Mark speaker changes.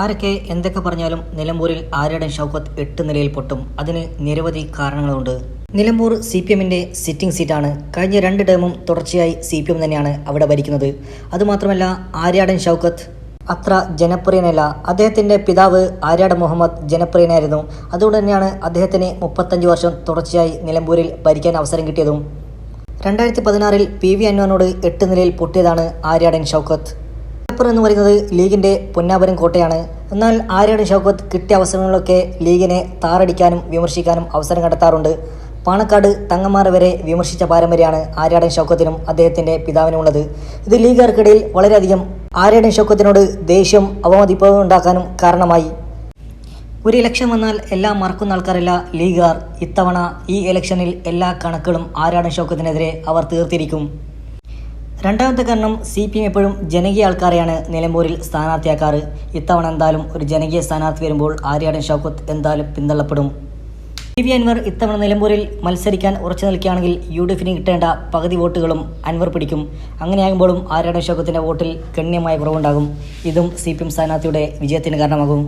Speaker 1: ആരൊക്കെ എന്തൊക്കെ പറഞ്ഞാലും നിലമ്പൂരിൽ ആര്യടൻ ഷൗക്കത്ത് എട്ട് നിലയിൽ പൊട്ടും. അതിന് നിരവധി കാരണങ്ങളുണ്ട്. നിലമ്പൂർ സി പി എമ്മിന്റെ സിറ്റിംഗ് സീറ്റാണ് കഴിഞ്ഞ രണ്ട് ടേമും തുടർച്ചയായി സി പി എം തന്നെയാണ് അവിടെ ഭരിക്കുന്നത്. അതുമാത്രമല്ല ആര്യാടൻ ഷൗക്കത്ത് അത്ര ജനപ്രിയനല്ല. അദ്ദേഹത്തിന്റെ പിതാവ് ആര്യാടൻ മുഹമ്മദ് ജനപ്രിയനായിരുന്നു. അതുകൊണ്ട് തന്നെയാണ് അദ്ദേഹത്തിന് മുപ്പത്തഞ്ച് വർഷം തുടർച്ചയായി നിലമ്പൂരിൽ ഭരിക്കാൻ അവസരം കിട്ടിയതും. രണ്ടായിരത്തി പതിനാറിൽ പി വി അൻവറിനോട് എട്ട് നിലയിൽ പൊട്ടിയതാണ് ആര്യാടൻ ഷൗക്കത്ത്. മലപ്പുറം എന്ന് പറയുന്നത് ലീഗിന്റെ പൊന്നാപുരം കോട്ടയാണ്. എന്നാൽ ആര്യാട് ഷൗക്കത്ത് കിട്ടിയ അവസരങ്ങളിലൊക്കെ ലീഗിനെ താറടിക്കാനും വിമർശിക്കാനും അവസരം കണ്ടെത്താറുണ്ട്. പാണക്കാട് തങ്ങന്മാർ വരെ വിമർശിച്ച പാരമ്പര്യമാണ് ആര്യാടൻ ഷൗക്കത്തിനും അദ്ദേഹത്തിന്റെ പിതാവിനുമുള്ളത്. ഇത് ലീഗുകാർക്കിടയിൽ വളരെയധികം ആര്യാടൻ ഷൗക്കത്തിനോട് ദേഷ്യം അവമതിപ്പും ഉണ്ടാക്കാനും കാരണമായി. ഒരു ഇലക്ഷൻ വന്നാൽ എല്ലാം മറക്കുന്ന ആൾക്കാരല്ല ലീഗുകാർ. ഇത്തവണ ഈ ഇലക്ഷനിൽ എല്ലാ കണക്കുകളും ആരാടൻ ഷൗക്കത്തിനെതിരെ അവർ തീർത്തിരിക്കും. രണ്ടാമത്തെ കാരണം സി പി എം എപ്പോഴും ജനകീയ ആൾക്കാരെയാണ് നിലമ്പൂരിൽ സ്ഥാനാർത്ഥിയാക്കാറ്. ഇത്തവണ എന്തായാലും ഒരു ജനകീയ സ്ഥാനാർത്ഥി വരുമ്പോൾ ആര്യാടൻ ഷൗക്കത്ത് എന്തായാലും പിന്തള്ളപ്പെടും. പി വി അൻവർ ഇത്തവണ നിലമ്പൂരിൽ മത്സരിക്കാൻ ഉറച്ചു നിൽക്കുകയാണെങ്കിൽ യു ഡി എഫിന് കിട്ടേണ്ട പകുതി വോട്ടുകളും അൻവർ പിടിക്കും. അങ്ങനെയാകുമ്പോഴും ആര്യാടൻ ഷൗക്കത്തിന്റെ വോട്ടിൽ ഗണ്യമായ കുറവുണ്ടാകും. ഇതും സി പി എം സ്ഥാനാർത്ഥിയുടെ വിജയത്തിന് കാരണമാകും.